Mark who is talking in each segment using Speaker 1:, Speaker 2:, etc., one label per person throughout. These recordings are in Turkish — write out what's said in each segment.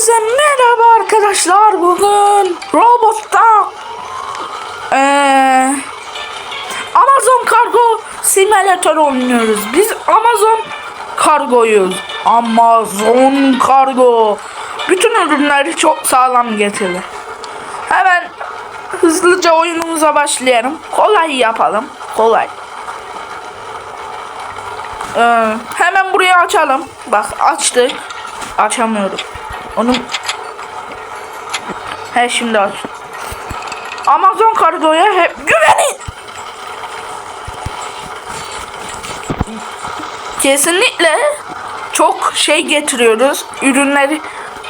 Speaker 1: Hepinize merhaba arkadaşlar. Bugün Robot'ta eee, Amazon Kargo Simulator oynuyoruz. Biz Amazon Kargo'yuz. Amazon Kargo. Bütün ürünleri çok sağlam getirdi. Hemen hızlıca oyunumuza başlayalım. Kolay yapalım. Kolay. Ee, hemen burayı açalım. Bak açtık. Açamıyorum. Onu He şimdi aç. Amazon kargoya hep güvenin. Kesinlikle çok şey getiriyoruz. Ürünleri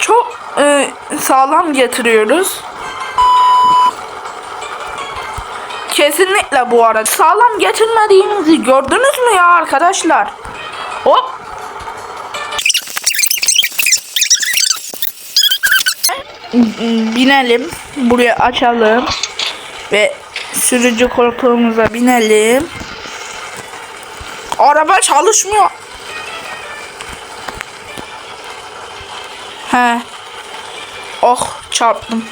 Speaker 1: çok e, sağlam getiriyoruz. Kesinlikle bu arada. Sağlam getirmediğimizi gördünüz mü ya arkadaşlar? Hop. Binelim. Buraya açalım. Ve sürücü koltuğumuza binelim. Araba çalışmıyor. He. Oh çarptım.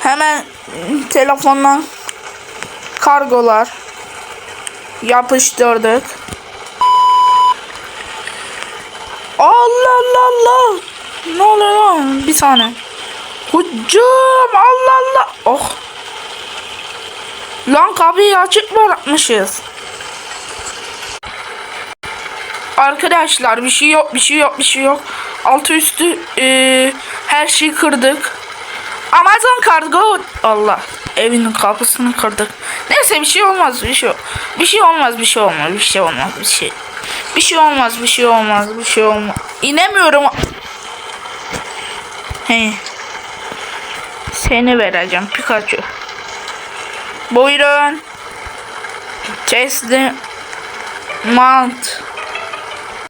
Speaker 1: Hemen telefondan kargolar yapıştırdık. Allah Allah Allah. Ne oluyor lan? Bir saniye. Hocam Allah Allah. Oh. Lan kapıyı açık bırakmışız. Arkadaşlar bir şey yok bir şey yok bir şey yok. Altı üstü eee, her şeyi kırdık. Amazon kargo Allah evinin kapısını kırdık. Neyse bir şey olmaz bir şey bir şey olmaz bir şey olmaz bir şey olmaz bir şey. Bir şey olmaz bir şey olmaz bir şey olmaz. İnemiyorum. He. Seni vereceğim Pikachu. Buyurun. Teslim. Mount.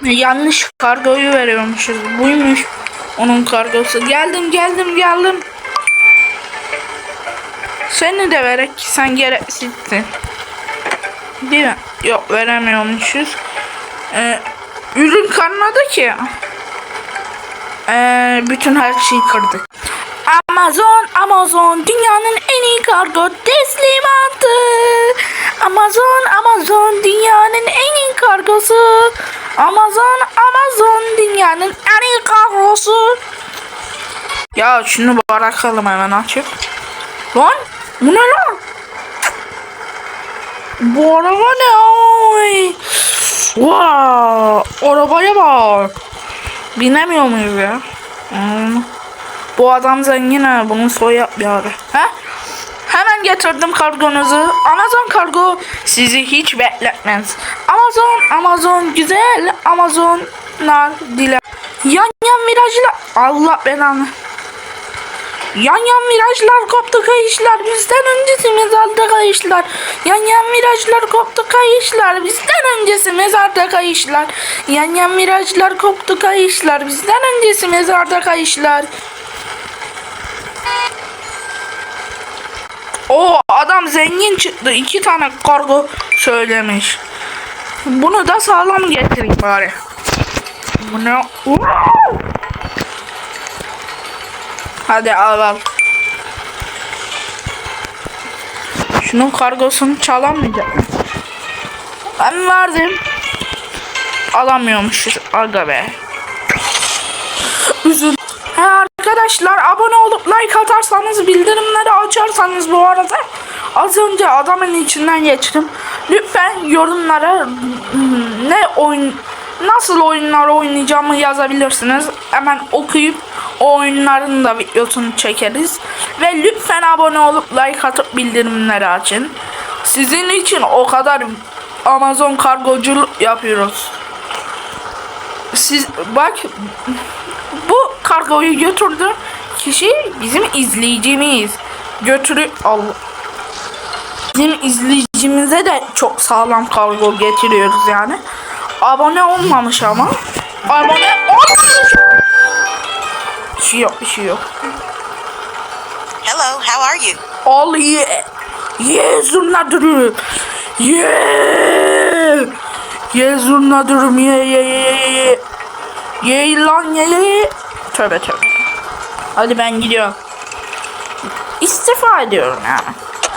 Speaker 1: Yanlış kargoyu veriyormuşuz. Buymuş. Onun kargosu. Geldim geldim geldim. Seni de verek sen gereksizsin. Değil mi? Yok veremiyormuşuz. Ee, ürün kalmadı ki. Ee, bütün her şeyi kırdık. Amazon, Amazon dünyanın en iyi kargo teslimatı. Amazon, Amazon dünyanın en iyi kargosu. Amazon, Amazon dünyanın en iyi kargosu. Ya şunu bırakalım hemen açıp. Lan bu ne lan? Bu araba ne ay? Wow, arabaya bak. Binemiyor muyuz ya? Hmm. Bu adam zengin ha. Bunun soy yap bir ara. Ha? Hemen getirdim kargonuzu. Amazon kargo sizi hiç bekletmez. Amazon, Amazon güzel. Amazonlar dile. Yan yan virajlar. Allah belanı. Yan yan virajlar koptu kayışlar bizden öncesi mezarda kayışlar. Yan yan virajlar koptu kayışlar bizden öncesi mezarda kayışlar. Yan yan virajlar koptu kayışlar bizden öncesi mezarda kayışlar. O adam zengin çıktı. iki tane kargo söylemiş. Bunu da sağlam getireyim bari. Bu ne? Hadi al al. Şunun kargosunu çalamayacak? Ben verdim. Alamıyormuşuz. Aga be. Üzül. Arkadaşlar abone olup like atarsanız bildirimleri açarsanız bu arada az önce adamın içinden geçtim. Lütfen yorumlara ne oyun nasıl oyunlar oynayacağımı yazabilirsiniz. Hemen okuyup o oyunların da videosunu çekeriz. Ve lütfen abone olup like atıp bildirimleri açın. Sizin için o kadar Amazon kargoculuk yapıyoruz. Siz bak bu kargoyu götürdü kişi bizim izleyicimiz. Götürü Allah. Bizim izleyicimize de çok sağlam kargo getiriyoruz yani. Abone olmamış ama. Abone olmamış. Bir şey yok bir şey yok.
Speaker 2: Hello, how are you?
Speaker 1: All yeah. Yeah zurna durum. Yeah. Yeah zurna durum. Yeah yeah yeah yeah. Yeah lan yeah yeah. Tövbe tövbe. Hadi ben gidiyorum. İstifa ediyorum ya.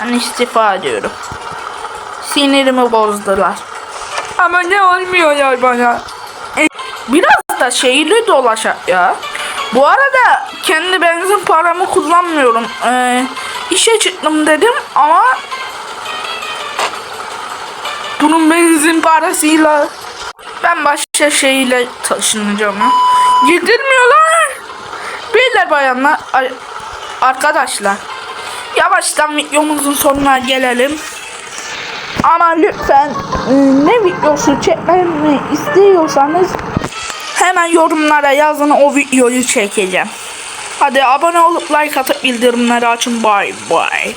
Speaker 1: Ben istifa ediyorum. Sinirimi bozdular. Ama ne olmuyorlar bana. E, Biraz da şehirli dolaşak ya. Bu arada kendi benzin paramı kullanmıyorum. Ee, işe çıktım dedim ama bunun benzin parasıyla ben başka şeyle taşınacağım. ha. Getirmiyorlar. Beyler bayanlar ar- arkadaşlar yavaştan videomuzun sonuna gelelim. Ama lütfen e, ne videosu çekmemi istiyorsanız hemen yorumlara yazın o videoyu çekeceğim. Hadi abone olup like atıp bildirimleri açın. Bye bye.